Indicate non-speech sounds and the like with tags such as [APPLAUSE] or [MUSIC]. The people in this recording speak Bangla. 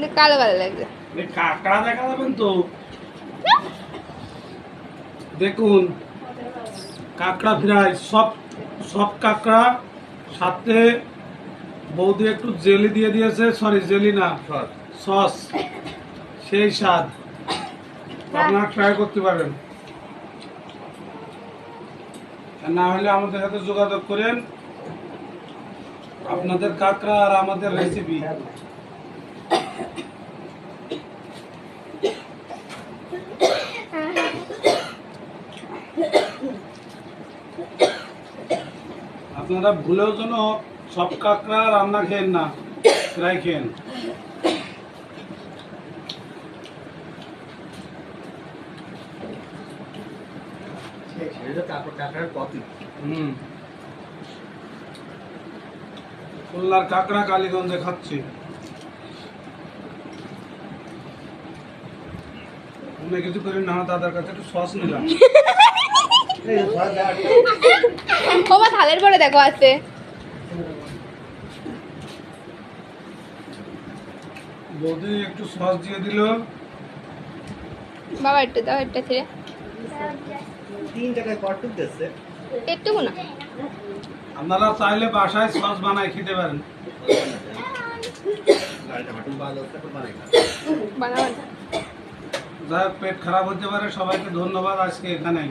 কিন্তু কালো কালো লাগছে এই কাঁকড়া দেখা যাবেন তো দেখুন কাঁকড়া ফ্রাই সব সব কাঁকড়া সাথে বৌদি একটু জেলি দিয়ে দিয়েছে সরি জেলি না সস সেই স্বাদ আপনারা ট্রাই করতে পারেন আর না হলে আমাদের সাথে যোগাযোগ করেন। আপনাদের কাঁকড়া আর আমাদের রেসিপি আপনারা ভুলেও যেন সব কাঁকড়া রান্না খেয়েন না ফ্রাই খেয়েন। হুম। খুলনার কাঁকড়া কালীগঞ্জে খাচ্ছি। অন্য কিছু করি না দাদার কাছে একটু সস নিলাম। [LAUGHS] ও মা থালের পরে দেখো আছে। বৌদি একটু সস দিয়ে দিল। বাবা একটু দাও একটা ছেড়ে। তিন টাকায় কটুক দিচ্ছে একটুকু না। আপনারা চাইলে বাসায় সস বানায় খেতে পারেন। যাই পেট খারাপ হতে পারে সবাইকে ধন্যবাদ আজকে এখানেই।